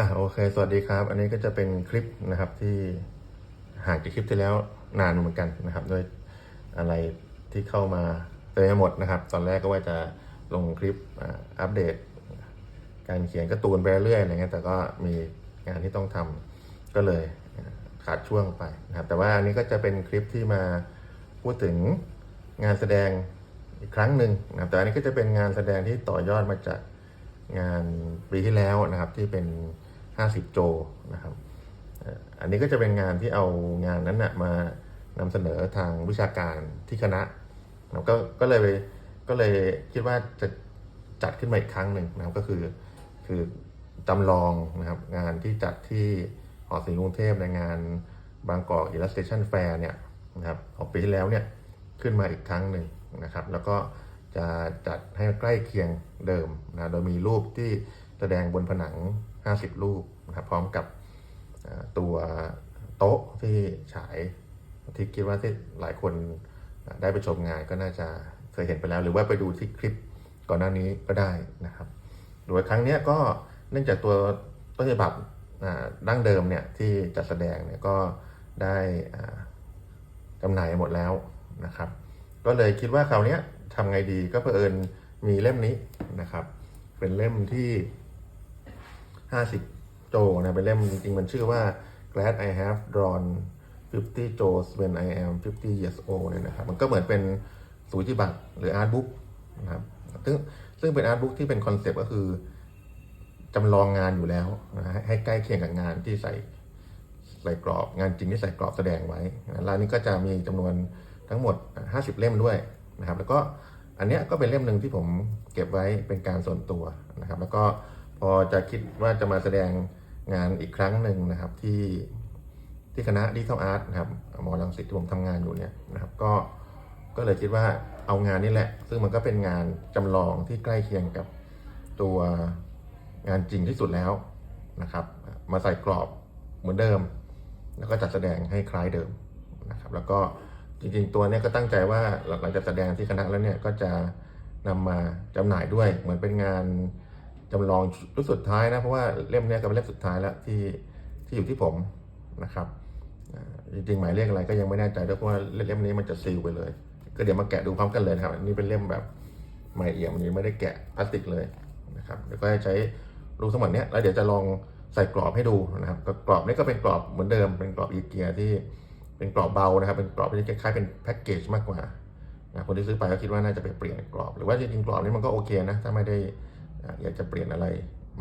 อะโอเค สวัสดีครับ อันนี้ก็จะเป็นคลิปนะครับที่ห่างจากคลิปที่แล้วนานเหมือนกันนะครับด้วยอะไรที่เข้ามาเต็มไปหมดนะครับ ตอนแรกก็ว่าจะลงคลิปอัปเดต การเขียนการ์ตูนไปเรื่อยอะไรเงี้ยแต่ก็มีงานที่ต้องทำก็เลยขาดช่วงไปนะครับ แต่ว่าอันนี้ก็จะเป็นคลิปที่มาพูดถึงงานแสดงอีกครั้งหนึ่งนะครับแต่อันนี้ก็จะเป็นงานแสดงที่ต่อยอดมาจากงานปีที่แล้วนะครับที่เป็น 50 โจนะครับอันนี้ก็จะเป็นงานที่เอางานนั้นนะมานำเสนอทางวิชาการที่คณะนะก็ก็เลยก็เลยคิดว่าจะจัดขึ้นมาอีกครั้งหนึ่งนะครับก็คือคือจำลองนะครับงานที่จัดที่หอศิลป์กรุงเทพในงานบางกอก Illustration Fair เนี่ยนะครับของปีที่แล้วเนี่ยขึ้นมาอีกครั้งหนึ่งนะครับ แล้วก็จะจัดให้ใกล้เคียงเดิมนะโดยมีรูปที่แสดงบนผนัง 50 รูปนะครับพร้อมกับตัวโต๊ะที่ฉายที่คิดว่าที่หลายคนได้ไปชมงานก็น่าจะเคยเห็นไปแล้ว หรือว่าไปดูที่คลิปก่อนหน้านี้ก็ได้นะครับ โดยครั้งนี้ก็เนื่องจากตัวต้นฉบับดั้งเดิมเนี่ยที่จัดแสดงเนี่ยก็ได้จำหน่ายหมดแล้วนะครับ ก็เลยคิดว่าคราวนี้ทำไงดีก็เผอิญมีเล่มนี้นะครับ เป็นเล่มที่ 50 โจนะเป็นเล่มจริงๆ มันชื่อว่า Glad I have drawn 50 Joes when I am 50 years old เนี่ยนะครับ มันก็เหมือนเป็นสูจิบัตรหรืออาร์ตบุ๊กนะครับ ซึ่งซึ่งเป็นอาร์ตบุ๊กที่เป็นคอนเซปต์ก็คือจำลองงานอยู่แล้วนะให้ใกล้เคียงกับงานที่ใส่ใส่กรอบงานจริงที่ใส่กรอบแสดงไว้นะร้านนี้ก็จะมีจำนวนทั้งหมด 50 เล่มด้วยนะครับ แล้วก็อันเนี้ยก็เป็นเล่มหนึ่งที่ผมเก็บไว้เป็นการส่วนตัวนะครับ แล้วก็ พอจะคิดว่าจะมาแสดงงานอีกครั้งหนึ่งนะครับที่ที่คณะดิจิทัลอาร์ตนะครับมอลังสิตที่ผมทำงานอยู่เนี่ยนะครับก็ก็เลยคิดว่าเอางานนี้แหละ ซึ่งมันก็เป็นงานจำลองที่ใกล้เคียงกับตัวงานจริงที่สุดแล้วนะครับ มาใส่กรอบเหมือนเดิม แล้วก็จัดแสดงให้คล้ายเดิมนะครับ แล้วก็จริงๆตัวเนี้ยก็ตั้งใจว่าหลังจากแสดงที่คณะแล้วเนี่ยก็จะนำมาจำหน่ายด้วยเหมือนเป็นงาน จำลองชุดสุดท้ายนะเพราะว่าเล่มนี้ก็เป็นเล่มสุดท้ายแล้วที่ที่อยู่ที่ผมนะครับจริงๆหมายเลขอะไรก็ยังไม่แน่ใจด้วยเพราะว่าเล่มนี้มันจะซีลไปเลย ก็เดี๋ยวมาแกะดูพร้อมกันเลยครับอันนี้เป็นเล่มแบบใหม่เอี่ยมยังไม่ได้แกะพลาสติกเลยนะครับเดี๋ยวก็จะใช้รูปสมบัติเนี้ยแล้วเดี๋ยวจะลองใส่กรอบให้ดูนะครับก็กรอบนี้ก็เป็นกรอบเหมือนเดิม เป็นกรอบอีเกียที่เป็นกรอบเบานะครับ เป็นกรอบที่คล้ายๆเป็นแพ็กเกจมากกว่านะคนที่ซื้อไปก็คิดว่าน่าจะไปเปลี่ยนกรอบ หรือว่าจริงๆกรอบนี้มันก็โอเคนะถ้าไม่ได้ อยากจะเปลี่ยนอะไร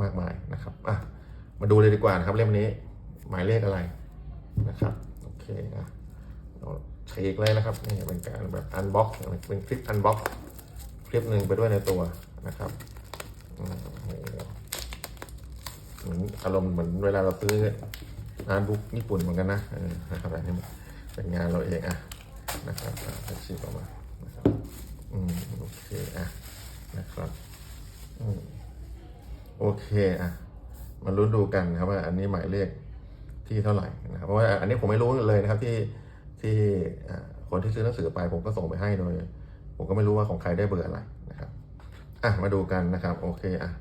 มากมายนะครับอะมาดูเลยดีกว่านะครับเล่มนี้หมายเลขอะไรนะครับโอเคอะเราเช็คเลยนะครับนี่เป็นการแบบอันบ็อกเป็นคลิปอันบ็อกคลิปหนึ่งไปด้วยในตัวนะครับอารมณ์เหมือนเวลาเราซื้องานบุ๊กญี่ปุ่นเหมือนกันนะออนะครับอันนี้เป็นงานเราเองอะนะครับอะแท็กซี่ออกมานะครับอืมโอเคอะนะครับ โอเคอะมาลุ้นดูกันนะครับว่าอันนี้หมายเลขที่เท่าไหร่นะครับเพราะว่าอันนี้ผมไม่รู้เลยนะครับที่ที่คนที่ซื้อหนังสือไปผมก็ส่งไปให้โดยผมก็ไม่รู้ว่าของใครได้เบอร์อะไรนะครับอะมาดูกันนะครับ โอเคอะ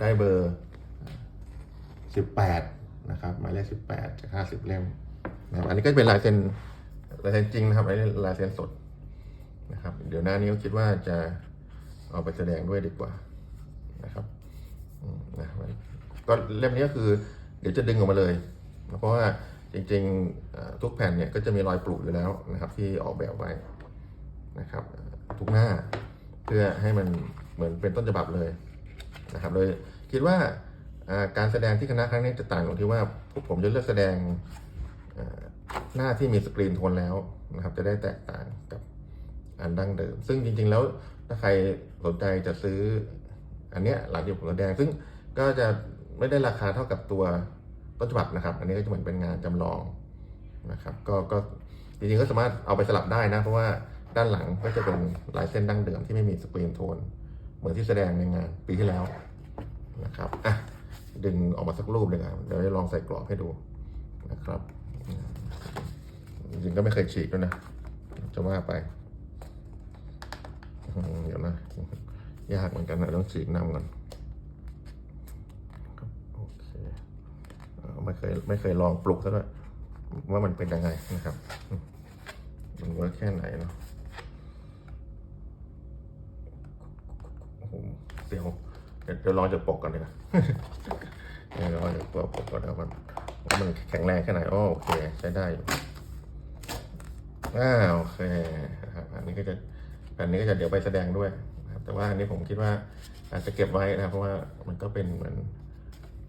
ได้เบอร์สิบแปดนะครับหมายเลขสิบแปดจากห้าสิบเล่มนะครับอันนี้ก็เป็นลายเซ็นลายเซ็นจริงนะครับอันนี้ลายเซ็นสดนะครับ เดี๋ยวหน้านี้ก็คิดว่าจะเอาไปแสดงด้วยดีกว่า นะครับนะก็เล่มนี้ก็คือเดี๋ยวจะดึงออกมาเลย เพราะว่าจริงๆทุกแผ่นเนี่ยก็จะมีรอยปลูกอยู่แล้วนะครับ ที่ออกแบบไว้นะครับ ทุกหน้าเพื่อให้มันเหมือนเป็นต้นฉบับเลยนะครับโดยคิดว่าการแสดงที่คณะครั้งนี้จะต่างตรงที่ว่าพวกผมจะเลือกแสดงหน้าที่มีสกรีนโทนแล้วนะครับ จะได้แตกต่างกับอันดั้งเดิม ซึ่งจริงๆแล้วถ้าใครสนใจจะซื้อ อันเนี้ยหลังจากผมแสดงซึ่งก็จะไม่ได้ราคาเท่ากับตัวต้นฉบับนะครับ อันนี้ก็จะเหมือนเป็นงานจำลองนะครับ ก็ก็จริงๆก็สามารถเอาไปสลับได้นะ เพราะว่าด้านหลังก็จะเป็นลายเส้นดั้งเดิมที่ไม่มีสกรีนโทน เหมือนที่แสดงในงานปีที่แล้วนะครับอะดึงออกมาสักรูปเลยครับเดี๋ยวจะลองใส่กรอบให้ดูนะครับจริงๆก็ไม่เคยฉีกด้วยนะ จะว่าไปเดี๋ยวนะ ยากเหมือนกันนะต้องฉีกนำก่อนโอเคเคยไม่เคยลองปลุกซะด้วยว่ามันเป็นยังไงนะครับ มันเวิร์กแค่ไหนเนาะเสียวเดี๋ยวเดี๋ยวลองจากปกก่อนดีกว่าเดี๋ยวลองจากปกก่อนแล้วมันว่ามันแข็งแรงแค่ไหนโอเค ใช้ได้อ่าโอเคอันนี้ก็จะอันนี้ก็จะเดี๋ยวไปแสดงด้วย แต่ว่าอันนี้ผมคิดว่าอาจจะเก็บไว้นะครับเพราะว่ามันก็เป็นเหมือน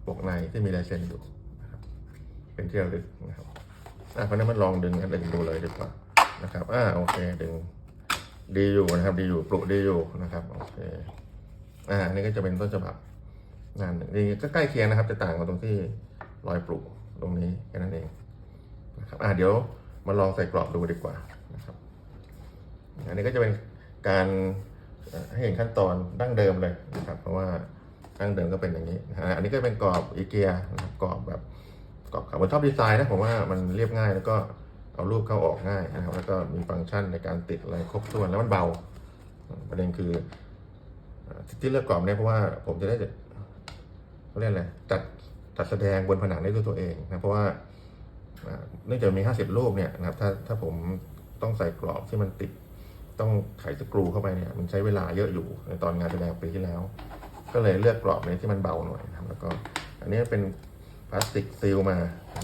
ปกในที่มีลายเซ็นอยู่นะครับเป็นที่ระลึกนะครับอะเพราะนั้นมันลองดึงอันดึงดูเลยดีกว่านะครับอ่าโอเคดึงดีอยู่นะครับ ดีอยู่ปลุกดีอยู่นะครับโอเคอ่าอันนี้ก็จะเป็นต้นฉบับงานหนึ่งนี่ก็ใกล้เคียงนะครับ จะต่างกันตรงที่รอยปลุกตรงนี้แค่นั้นเองนะครับอ่าเดี๋ยวมาลองใส่กรอบดูดีกว่านะครับอันนี้ก็จะเป็นการ ให้เห็นขั้นตอนดั้งเดิมเลยนะครับ เพราะว่าดั้งเดิมก็เป็นอย่างนี้นะอันนี้ก็เป็นกรอบอีเกียนะครับกรอบแบบกรอบขาวผมชอบดีไซน์นะผมว่ามันเรียบง่ายแล้วก็เอารูปเข้าออกง่ายนะครับ แล้วก็มีฟังก์ชันในการติดอะไรครบถ้วนแล้วมันเบา ประเด็นคือที่เลือกกรอบเนี่ยเพราะว่าผมจะได้เขาเรียกอะไรจัดจัดแสดงบนผนังได้ด้วยตัวเองนะเพราะว่าอ่าเนื่องจากมี 50 รูปเนี่ยนะครับถ้าถ้าผมต้องใส่กรอบที่มันติด ต้องไขสกรูเข้าไปเนี่ยมันใช้เวลาเยอะอยู่ในตอนงานแสดงปีที่แล้ว ก็เลยเลือกกรอบในที่มันเบาหน่อยนะครับแล้วก็อันนี้เป็นพลาสติกซีลมา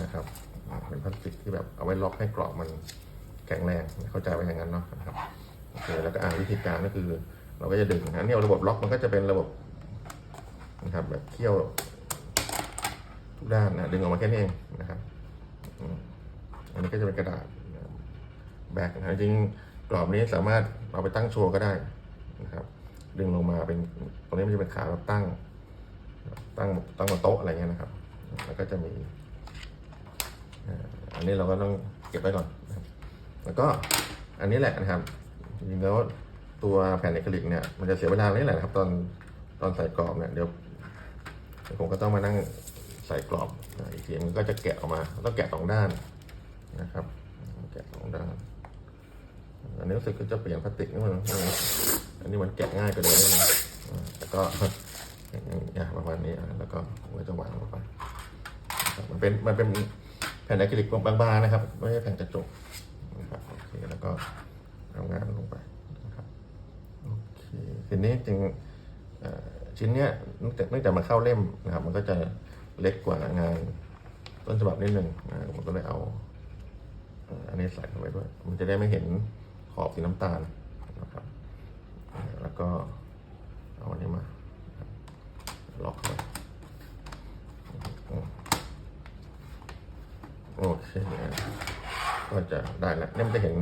นะครับอ่าเป็นพลาสติกที่แบบเอาไว้ล็อกให้กรอบมันแข็งแรงเข้าใจว่าอย่างนั้นเนาะนะครับโอเคแล้วก็อ่าวิธีการก็คือ เราก็จะดึงอันนี้ระบบล็อกมันก็จะเป็นระบบนะครับแบบเคี่ยวทุกด้านนะดึงออกมาแค่นี้เองนะครับอันนี้ก็จะเป็นกระดาษแบกนะจริง กรอบนี้สามารถเอาไปตั้งโชว์ก็ได้นะครับ ดึงลงมาเป็นตรงนี้มันจะเป็นขาแบบตั้ง ตั้งตั้งบนโต๊ะอะไรเงี้ยนะครับ แล้วก็จะมีอันนี้เราก็ต้องเก็บไว้ก่อน แล้วก็อันนี้แหละนะครับจริงแล้วตัวแผ่นอะคริลิกเนี่ยมันจะเสียเวลานี่แหละครับ ตอนตอนใส่กรอบเนี่ยเดี๋ยวผมก็ต้องมานั่งใส่กรอบอีกทีมันก็จะแกะออกมาต้องแกะสองด้านนะครับแกะสองด้าน อันนี้รู้สึกก็จะเปลี่ยนพลาสติกนี่มันอันนี้มันแกะง่ายกว่าเดิมนิดนึงอ่าแล้วก็อย่างประมาณนี้แล้วก็ก็จะวางลงไปมันเป็นมันเป็นแผ่นอะคริลิกบางๆนะครับ ไม่ใช่แผ่นกระจกนะครับโอเคแล้วก็เอางานลงไปนะครับโอเคทีนี้จริงชิ้นเนี้ยเนื่องจากเนื่องจากมันเข้าเล่มนะครับ มันก็จะเล็กกว่างานต้นฉบับนิดหนึ่งนะผมก็เลยเอาอันนี้ใส่เข้าไปด้วย มันจะได้ไม่เห็น ขอบสีน้ำตาลนะครับแล้วก็เอาอันนี้มาล็อกเข้โอเคก็จะได้แล้วเนี่ยมันจะเห็น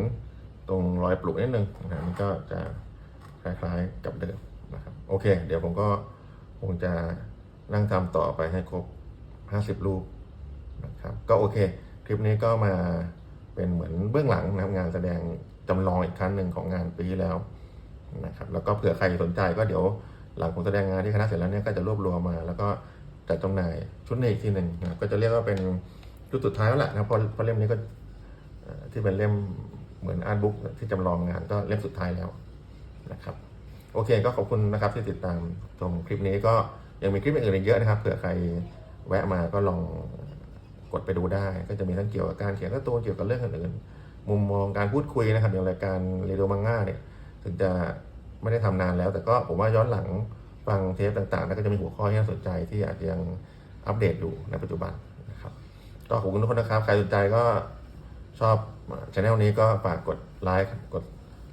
ตรงรอยปลุกนิดนึงนะมันก็จะคล้ายๆกับเดิมนะครับโอเค เดี๋ยวผมก็คงจะนั่งทำต่อไปให้ครบ 50 รูปนะครับก็โอเค คลิปนี้ก็มาเป็นเหมือนเบื้องหลังนะครับงานแสดง จำลองอีกครั้งหนึ่งของงานปีที่แล้วนะครับแล้วก็เผื่อใครสนใจก็เดี๋ยวหลังผมแสดงงานที่คณะเสร็จแล้วเนี่ยก็จะรวบรวมมา แล้วก็จัดจำหน่ายชุดนี้อีกทีหนึ่งนะก็จะเรียกว่าเป็นชุดสุดท้ายแล้วแหละนะเพราะเพราะเล่มนี้ก็ที่เป็นเล่มเหมือนอาร์ตบุ๊กที่จำลองงานก็เล่มสุดท้ายแล้วนะครับโอเคก็ขอบคุณนะครับที่ติดตามชมคลิปนี้ก็ยังมีคลิปอื่นอีกเยอะนะครับเผื่อใครแวะมาก็ลองกดไปดูได้ ก็จะมีทั้งเกี่ยวกับการเขียนการ์ตูนเกี่ยวกับเรื่องอื่นๆ มุมมองการพูดคุยนะครับอย่างรายการเรดิโอมังง่าเนี่ยถึงจะไม่ได้ทำนานแล้ว แต่ก็ผมว่าย้อนหลังฟังเทปต่างๆ แล้วก็จะมีหัวข้อที่น่าสนใจที่อาจจะยังอัปเดตอยู่ในปัจจุบันนะครับก็ขอบคุณทุกคนนะครับ ใครสนใจก็ชอบช anel นี้ก็ฝากกดไลค์กด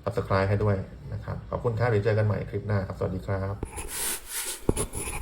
subscribe ให้ด้วยนะครับ ขอบคุณครับเดี๋ยวเจอกันใหม่คลิปหน้าครับ สวัสดีครับ